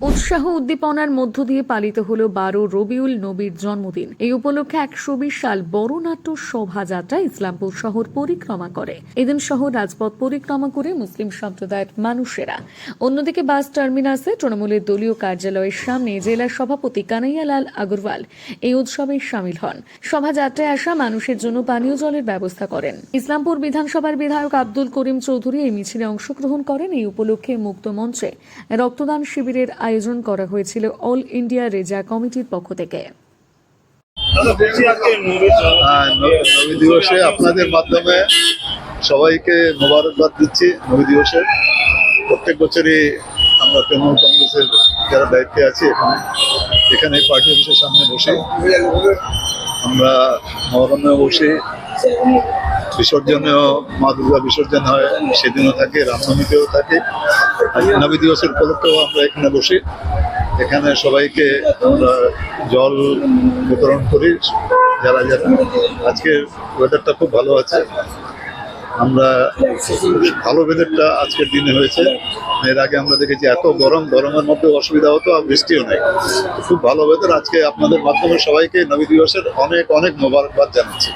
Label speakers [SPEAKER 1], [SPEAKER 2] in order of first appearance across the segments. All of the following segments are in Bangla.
[SPEAKER 1] উৎসাহ উদ্দীপনার মধ্য দিয়ে পালিত হলো বারো রবিউল নবীর জন্মদিন। এই উপলক্ষে একশো বিশ সাল বড় নাট্য শোভাযাত্রা ইসলামপুর শহর পরিক্রমা করে। এদিন শহর রাজপথ পরিক্রমা করে মুসলিম সম্প্রদায়ের মানুষেরা। অন্যদিকে বাস টার্মিনাসে তৃণমূলের দলীয় কার্যালয়ের সামনে জেলা সভাপতি কানাইয়ালাল আগরওয়াল এই উৎসবে সামিল হন। শোভাযাত্রায় আসা মানুষের জন্য পানীয় জলের ব্যবস্থা করেন। ইসলামপুর বিধানসভার বিধায়ক আব্দুল করিম চৌধুরী এই মিছিলে অংশগ্রহণ করেন। এই উপলক্ষে মুক্ত মঞ্চে রক্তদান শিবিরের আয়োজন করা হয়েছিল অল ইন্ডিয়া রেজা কমিটির পক্ষ থেকে।
[SPEAKER 2] হ্যাঁ, নবী দিবসে আপনাদের মাধ্যমে সবাইকে মোবারকবাদ দিচ্ছি নবী দিবসে। প্রত্যেক বছরই আমরা তৃণমূল কংগ্রেসের যারা দায়িত্বে আছি এখানে এখানে পার্টি অফিসের সামনে বসে। আমরা মহরমে বসে। বিসর্জনেও মা দুর্গা বিসর্জন হয়, সেদিনও থাকে, রামনবমীতেও থাকে। নবী দিবসের উপলক্ষেও আমরা এখানে বসি। এখানে সবাইকে আমরা জল বিতরণ করি। যারা যারা আজকের ওয়েদারটা খুব ভালো আছে, আমরা ভালো ওয়েদারটা আজকের দিনে হয়েছে। এর আগে আমরা দেখেছি এত গরম, গরমের মধ্যে অসুবিধা হতো আর বৃষ্টিও নেই। খুব ভালো ওয়েদার আজকে আপনাদের মাধ্যমে সবাইকে নবী দিবসের অনেক অনেক মোবারকবাদ জানাচ্ছি।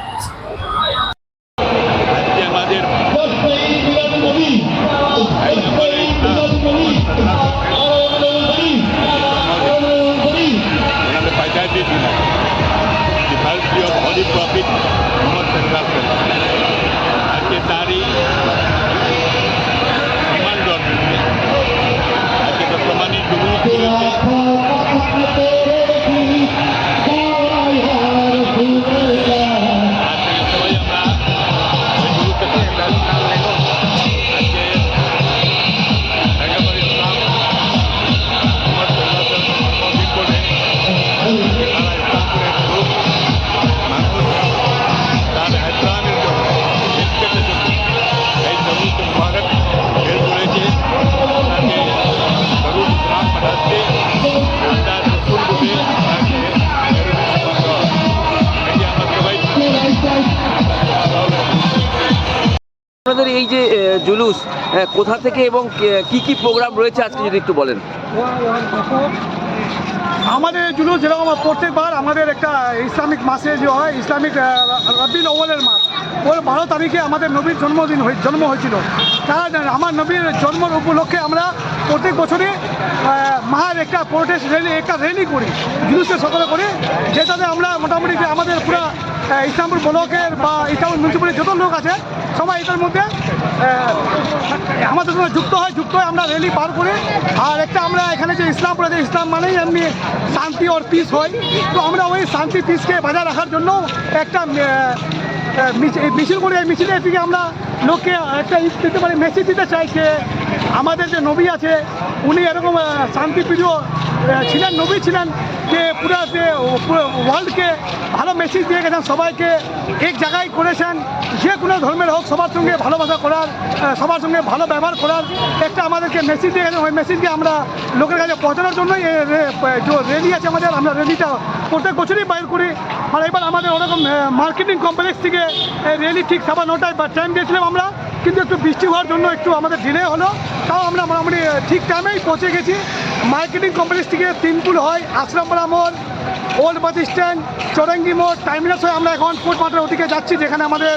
[SPEAKER 3] আপনাদের এই যে জুলুস কোথা থেকে এবং কে- কি প্রোগ্রাম রয়েছে আজকে যদি একটু বলেন?
[SPEAKER 4] আমাদের জুলুস যেরকম প্রত্যেকবার আমাদের একটা ইসলামিক মাসে যে হয়, ইসলামিক রবিল ওয়ালের মাস। ওর বারো তারিখে আমাদের নবীর জন্মদিন জন্ম হয়েছিল। তারা আমার নবীর জন্মের উপলক্ষে আমরা প্রত্যেক বছরই মায়ের একটা প্রোটেস্ট র্যালি একটা র্যালি করি। জুলুসের সকলে করে, যেটাতে আমরা মোটামুটি আমাদের পুরো ইসলামপুর ব্লকের বা ইসলামপুর মিউনিসিপ্যালিটির যত লোক আছে সবাই এটার মধ্যে আমাদের সঙ্গে যুক্ত হয়, যুক্ত হয়ে আমরা র্যালি পার করি। আর একটা আমরা এখানে যে ইসলামপুরে যে ইসলাম মানেই এমনি শান্তি ওর পিস হয়। তো আমরা ওই শান্তি পিসকে বজায় রাখার জন্য একটা মিছিল- করে মিছিলের দিকে আমরা লোককে একটা দিতে পারি, মেসেজ দিতে চাই যে আমাদের যে নবী আছে, উনি এরকম শান্তিপ্রিয় ছিলেন, নবী ছিলেন, যে পুরো ওয়ার্ল্ডকে ভালো মেসেজ দিয়ে গেছেন, সবাইকে এক জায়গায় করেছেন, যে কোনো ধর্মের হোক, সবার সঙ্গে ভালোবাসা করার সবার সঙ্গে ভালো ব্যবহার করার একটা আমাদেরকে মেসেজ দিয়ে গেছেন, ওই মেসেজকে আমরা লোকের কাছে পৌঁছানোর জন্যই রেলি আছে আমাদের, আমরা রেলিটা প্রত্যেক বছরই বাইর করি। আর এবার আমাদের ওরকম মার্কেটিং কমপ্লেক্স থেকে রেলি ঠিক সাবা নটায় বা টাইম দিয়েছিলাম আমরা, কিন্তু একটু বৃষ্টি হওয়ার জন্য একটু আমাদের ডিলে হলো, তাও আমরা মোটামুটি ঠিক টাইমেই পৌঁছে গেছি। মার্কেটিং কমপ্লেক্স থেকে তিনপুর হয় আশ্রামপাড়া মোড় ওল্ড বাস স্ট্যান্ড চৌরঙ্গি মোড় টাইমিনাস হয়ে আমরা এখন ফুট মাঠের ওদিকে যাচ্ছি যেখানে আমাদের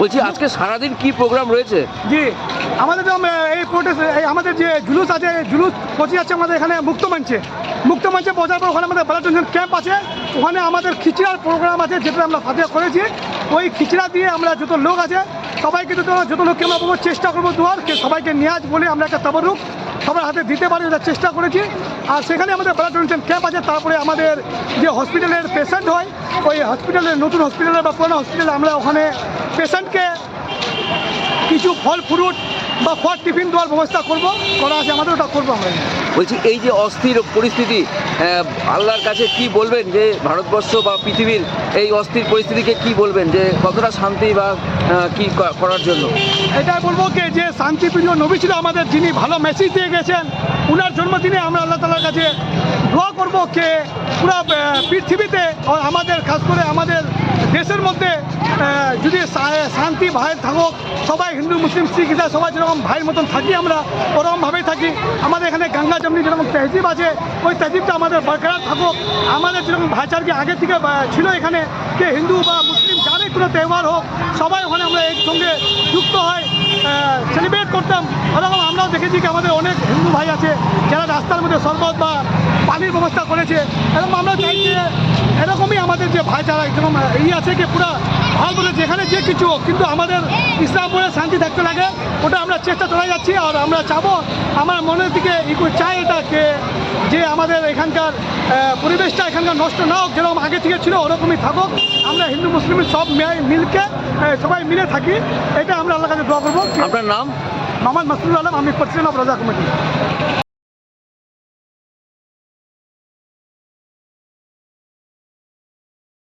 [SPEAKER 3] বলছি আজকে সারাদিন কি প্রোগ্রাম রয়েছে?
[SPEAKER 4] জি আমাদের এই প্রোটেস্ট এই আমাদের যে জুলুস আছে এই জুলুস পৌঁছে যাচ্ছে আমাদের এখানে মুক্ত মঞ্চে। মুক্ত মঞ্চে পৌঁছার পর ওখানে আমাদের ব্লাড ক্যাম্প আছে ওখানে আমাদের খিচড়ার প্রোগ্রাম আছে যেটা আমরা ফাতে করেছি। ওই খিচড়া দিয়ে আমরা যত লোক আছে সবাইকে যত যত লোককে আমরা চেষ্টা করব দুয়ার সবাইকে নিয়ে আজ বলে আমরা একটা তাবরুক। সবার হাতে দিতে পারি ওটা চেষ্টা করেছি। আর সেখানে আমাদের ব্লাড ডোনেশন ক্যাম্প আছে, তারপরে আমাদের যে হসপিটালের পেশেন্ট হয়, ওই হসপিটালের নতুন হসপিটালে বা পুরোনো হসপিটালে আমরা ওখানে পেশেন্টকে কিছু ফল ফ্রুট বা ফল টিফিন দেওয়ার ব্যবস্থা করব করা আছে আমাদের ওটা করব আমরা।
[SPEAKER 3] বলছি এই যে অস্থির পরিস্থিতি আল্লাহর কাছে কি বলবেন যে ভারতবর্ষ বা পৃথিবীর এই অস্থির পরিস্থিতিকে কি বলবেন যে কতটা শান্তি বা কি করার জন্য?
[SPEAKER 4] এটাই বলব কি যে শান্তিপ্রিয় নবী ছিল আমাদের যিনি ভালো মেসেজ দিয়ে গেছেন উনার জন্মদিনে আমরা আল্লাহ তালার কাছে দোয়া করব কে পুরো পৃথিবীতে আমাদের খাস করে আমাদের দেশের মধ্যে যদি শান্তি ভাই থাকুক, সবাই হিন্দু, মুসলিম, শিখ ইসা সবাই যেরকম ভাইয়ের মতন থাকি আমরা, ওরকমভাবেই থাকি। আমাদের এখানে গঙ্গা জমনি যেরকম তহজিব আছে, ওই তহজিবটা আমাদের বরকরার থাকুক। আমাদের যেরকম ভাইচারকে আগে থেকে ছিল এখানে, যে হিন্দু বা মুসলিম যাদের কোনো তেহবার হোক, সবাই ওখানে আমরা একসঙ্গে যুক্ত হয় সেলিব্রেট করতাম। ওরকম আমরাও দেখেছি কি আমাদের অনেক হিন্দু ভাই আছে, যারা রাস্তার মধ্যে শরবত বা পানির ব্যবস্থা করেছে। এরকম আমরা চাই যে এরকমই আমাদের যে ভাইচারা একদম ই আছে কি পুরো বলে যেখানে যে কিছু কিন্তু আমাদের ইসলামপুরে শান্তি থাকতে লাগে ওটা আমরা চেষ্টা চলে যাচ্ছি আর আমরা চাবো আমার মনের দিকে ইকো চাই এটা যে আমাদের এখানকার পরিবেশটা এখানকার নষ্ট না হোক যেরকম আগে থেকে ছিল ওরকমই থাকুক। আমরা হিন্দু মুসলিম সব মিলে- মিলকে সবাই মিলে থাকি এটা আমরা আল্লাহ কাছে দোয়া করব।
[SPEAKER 3] আপনার নাম?
[SPEAKER 4] মোহাম্মদ মাসুদুল আলম আমি প্রেসিডেন্ট অফ রাজা কমিটি।